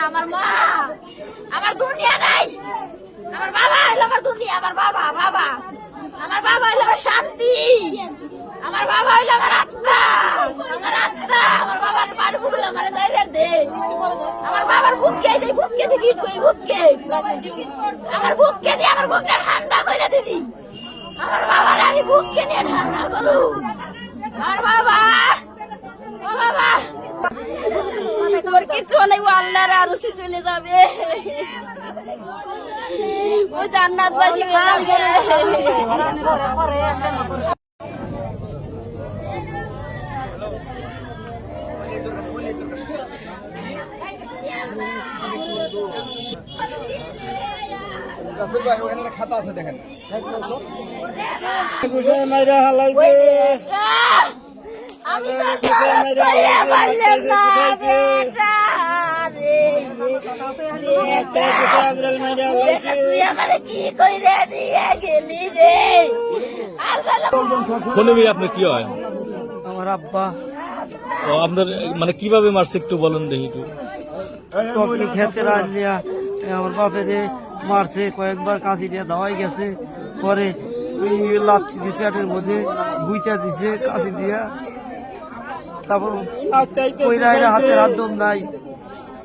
আমার মা, আমার দুনিয়া নাই। আমার বাবা হইল আমার দুনিয়া, আমার বাবা বাবা। আমার বাবা হইল আমার শান্তি। আমার বাবা হইল আমার আত্মা। আমার আত্মা, আমার বাবার মার বুকলে আমার যাইবার দে। আমার বাবার বুককে যাই বুককে দিবি তুই বুককে। আমার বুককে দিয়ে আমার বুকটা ঠান্ডা করে দিবি। আমার বাবার আমি বুককে নিয়ে ঠান্ডা করু। আমার বাবা, ও বাবা। কিছু নেই ও আল্লাহর আরও চলে যাবে। ও জান্নাতবাসী যাবে। রাসেল ভাই ওখানে খাতা আছে দেখেন আমি তো মেয়ে আপনার কি হয়? আমার আব্বা। ও আপনার মানে কীভাবে মারছে একটু বলেন দেখি একটু। চকরি খেতে রাখলিয়া আমার বাপেরে মারছে কয়েকবার কাঁচি দিয়ে দাওয়াই গেছে। পরে ওই লাথি পেটের মধ্যে বুইতা দিছে কাঁচি দিয়া। তারপর এরা হাতের হাত দম নাই।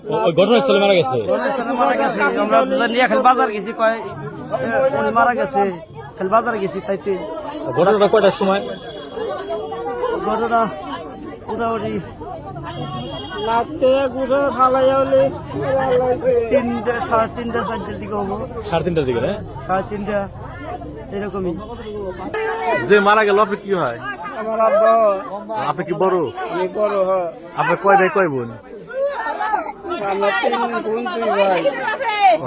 ঘটনাস্থলে মারা গেছে? ঘটনাস্থলে মারা গেছে। আমরা নিয়ে খালি বাজার গেছি কয় উনি মারা গেছে খালি বাজার গেছি তাইতে। ঘটনাটা কয়টার সময়? ঘটনা মোটামুটি তিনটে সাড়ে তিনটে চারটের দিকে হব। সাড়ে তিনটার দিকে সাড়ে তিনটা এরকমই। যে মারা গেল আপনি কি হয়? আমার আব্বা আপনি কি বড়? আমি বড় হয়। আপনার কয় ভাই কয় বোন আমরা তিন বোন দুই ভাই ও,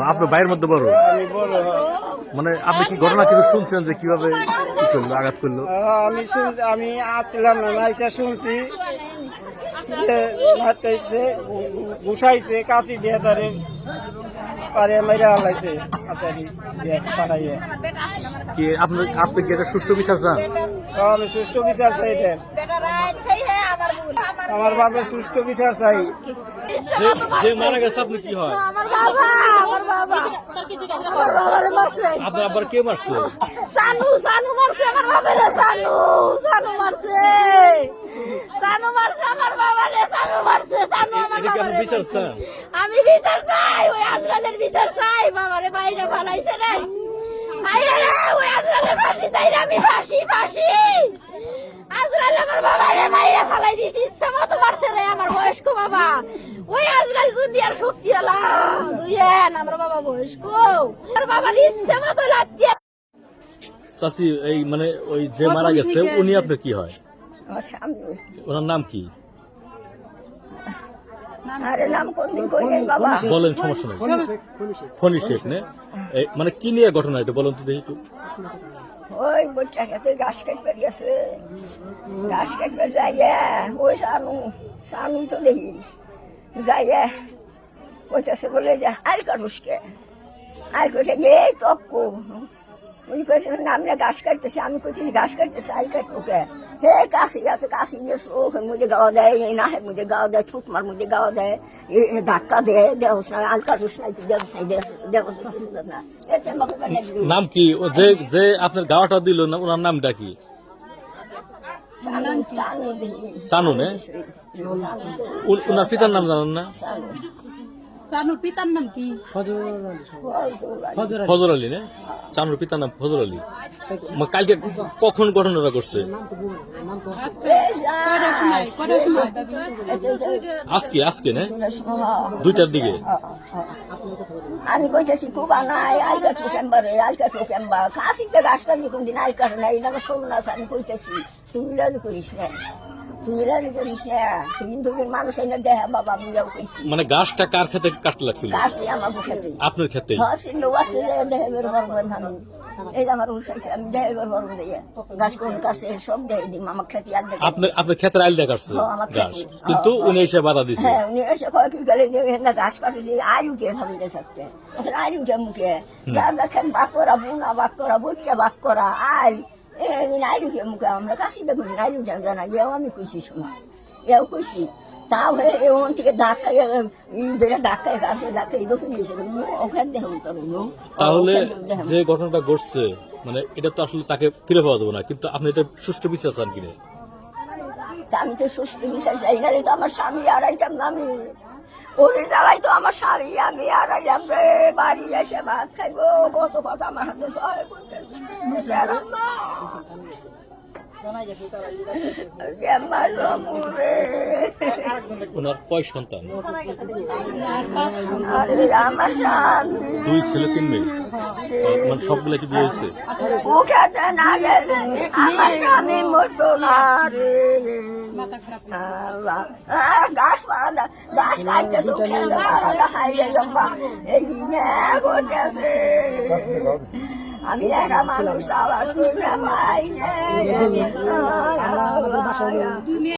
আপনার বাইরের মধ্যে বড় হয়। মানে আপনি কি ঘটনা কিছু শুনছেন যে কীভাবে কি করল আঘাত করল? আমি শুনছি আমি আসছিলাম না নাইসা শুনছি। ঘুষাইছে কাশি দিয়ে তারে পারে মেরে হালাইছে আসারি পাঠাইয়ে কি আপনি আপনি কি এটা সুষ্ঠু বিচার চান? আমি সুষ্ঠু বিচার চাই দেন বেটা রাত থেকে আমার ভুল আমার আমার বাপের সুষ্ঠু বিচার চাই। যে মারা গেছে আপনি কি হয়? আমার বাবা আমার বাবা। আমার বাবারে মারছে। আপনার আবার কে মারছে? সানু সানু মারছে আমার বাবারে সানু সানু মারছে। সানু মারছে আমার বাবারে সানু মারছে সানু আমার মারছে। চান? আমি বিচার চাই ওই আজরালের বিচার চাই বাবারে বাইরে ফালাইছে রে। আইরে রে ওই আজরালের ফাঁসি চাই রে আমি ফাঁসি ফাঁসি। আজরাল আমার বাবারে বাইরে ফালাই দিয়েছি ইচ্ছা মতো মারছে রে আমার বয়স্ক বাবা। ওই আজরাল জুনিয়ার শক্তি আলা জুয়েন আমার বাবা বয়স্ক। আমার বাবার ইচ্ছা মতো লাত্তিয়া চাচি এই মানে ওই যে মারা গেছে উনি আপনার কি হয়? আমার সামনে ওনার নাম কি? আরে নাম কোনদিন কই নাই বাবা। বলেন সমস্যা নেই। ফনি শেখ নে? মানে কি নিয়ে ঘটনা এটা বলেন তো দেখি একটু। ওই বইটা খেতে ঘাস কাটবে গেছে। ঘাস কাটবে যাইয়া ওই সানু সানু তো দেখি। যাইয়া কইতেছে বলে যে আর কাটুসকে আর কইতে গে তক্কু। উনি কইছে নাম না ঘাস কাটতেছে আমি কইতেছি ঘাস কাটতেছে আর কাটবো কে হে কাশি এত কাশি গেছে ওখানে মুঝে গাওয়া দেয় এই না হে মুঝে গাওয়া দেয় ছুট মার মুঝে গাওয়া দেয় এ ধাক্কা দেয় দেওস না আর কাটুস নাই দেওস নাই দেওস না। নাম কি? ও যে যে আপনার গাওয়াটা দিল না ওনার নামটা কি? সানু সানু দেখি সানু নে ওনার পিতার নাম জানেন না? সানুর পিতার নাম কি? ফজর আলী। নে? চানুর পিতার নাম ফজর আলী। কালকে কখন ঘটনাটা করছে আজকে আজকে নে? দুইটার দিকে। আমি কইতেছি কুবা নাই আলকা ঠোকেম্বারে আলকা ঠোকেম্বা কাশিতে গাছ কাটি কোনদিন আলকা নাই না সোমনাথ আমি কইতেছি তুই রানি করিস না? তুই করিস না তুই কিন্তু মানুষ এনে দেহা বাবা আমি যাও কইছি মানে গাছটা কার খেতে কাটতে লাগছিল? কাশি আমার বুঝাতে আপনার খেতে হ্যাঁ সিন্ধ আছে যে দেহে বের করবেন আমি। এই যে আমার উঠাইছে আমি দেহে বের করব দিয়ে গাছ কোন কাছে সব দেহে দিম আমার খেতে এক দেখে আপনার আপনার ক্ষেতের আইল দেখাচ্ছে হ্যাঁ, গাছ। কিন্তু উনি এসে বাধা দিছে। হ্যাঁ উনি এসে কয় কি করে যে গাছ কাটেছে আর উঠে ভাবিতে থাকতে? আর উঠে মুখে? যার দেখেন বাক করা বুনা বাক করা বইটা বাক করা আর এদিন আর উঠে মুখে আমরা কাশি দেখুন আর উঠে জানা এও আমি কইছি শোনা এও কইছি তাহলে এমন থেকে ধাক্কা ইঁদুরে ধাক্কা কাছে ধাক্কা ইঁদুর নিয়েছিল ওখানে দেখুন তো তাহলে যে ঘটনাটা ঘটছে মানে এটা তো আসলে তাকে ফিরে পাওয়া যাবে না কিন্তু আপনি এটা সুষ্ঠু বিচার চান কিনা? তা আমি তো সুস্থ বিচার চাই না রে তো আমার স্বামী আর না আমি ওদের জ্বালাই তো আমার স্বামী আমি আড়াইলাম রে বাড়ি এসে ভাত খাইবো কত কথা আমার হাতে সহায় করতেছে। ওনার কয় সন্তান? দুই ছেলে তিন মেয়ে। মানে সবগুলা কি বিয়ে হয়েছে? গাছ আমি একটা মানুষ আবার শুনলাম